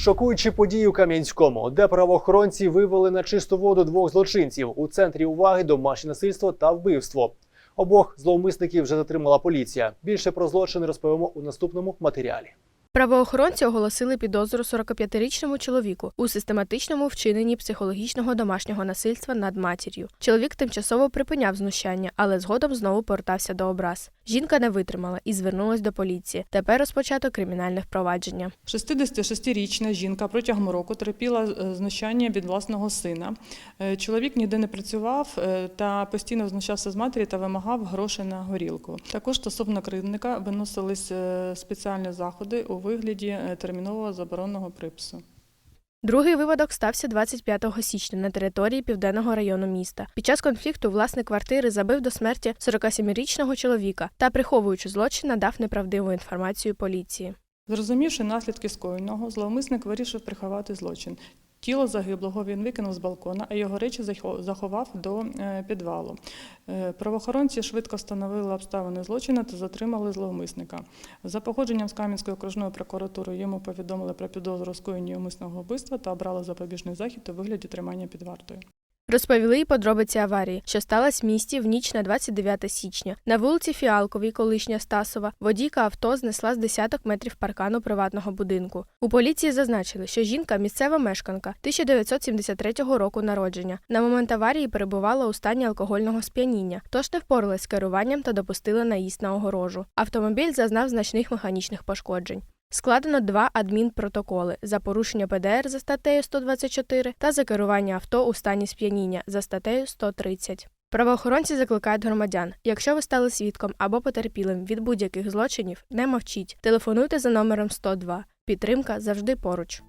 Шокуючі події у Кам'янському, де правоохоронці вивели на чисту воду двох злочинців у центрі уваги домашнє насильство та вбивство. Обох зловмисників вже затримала поліція. Більше про злочин розповімо у наступному матеріалі. Правоохоронці оголосили підозру 45-річному чоловіку у систематичному вчиненні психологічного домашнього насильства над матір'ю. Чоловік тимчасово припиняв знущання, але згодом знову повертався до образ. Жінка не витримала і звернулась до поліції. Тепер розпочато кримінальне впровадження. 66-річна жінка протягом року терпіла е, знущання від власного сина. Е, Чоловік ніде не працював е, та постійно знущався з матері та вимагав гроші на горілку. Також стосовно кривдника виносились спеціальні заходи у вигляді е, термінового заборонного припису. Другий випадок стався 25 січня на території південного району міста. Під час конфлікту власник квартири забив до смерті 47-річного чоловіка та, приховуючи злочин, надав неправдиву інформацію поліції. Зрозумівши наслідки скоєного, зловмисник вирішив приховати злочин. Тіло загиблого він викинув з балкона, а його речі заховав до е, підвалу. Е, Правоохоронці швидко встановили обставини злочину та затримали зловмисника. За походженням з Кам'янської окружної прокуратури йому повідомили про підозру скоєння умисного вбивства та обрали запобіжний захід у вигляді тримання під вартою. Розповіли й подробиці аварії, що сталася в місті в ніч на 29 січня. На вулиці Фіалковій, колишня Стасова, водійка авто знесла з десяток метрів паркану приватного будинку. У поліції зазначили, що жінка місцева мешканка 1973 року народження. На момент аварії перебувала у стані алкогольного сп'яніння, тож не впоралась з керуванням та допустила наїзд на огорожу. Автомобіль зазнав значних механічних пошкоджень. Складено два адмінпротоколи за порушення ПДР за статтею 124 та за керування авто у стані сп'яніння за статтею 130. Правоохоронці закликають громадян, якщо ви стали свідком або потерпілим від будь-яких злочинів, не мовчіть. Телефонуйте за номером 102. Підтримка завжди поруч.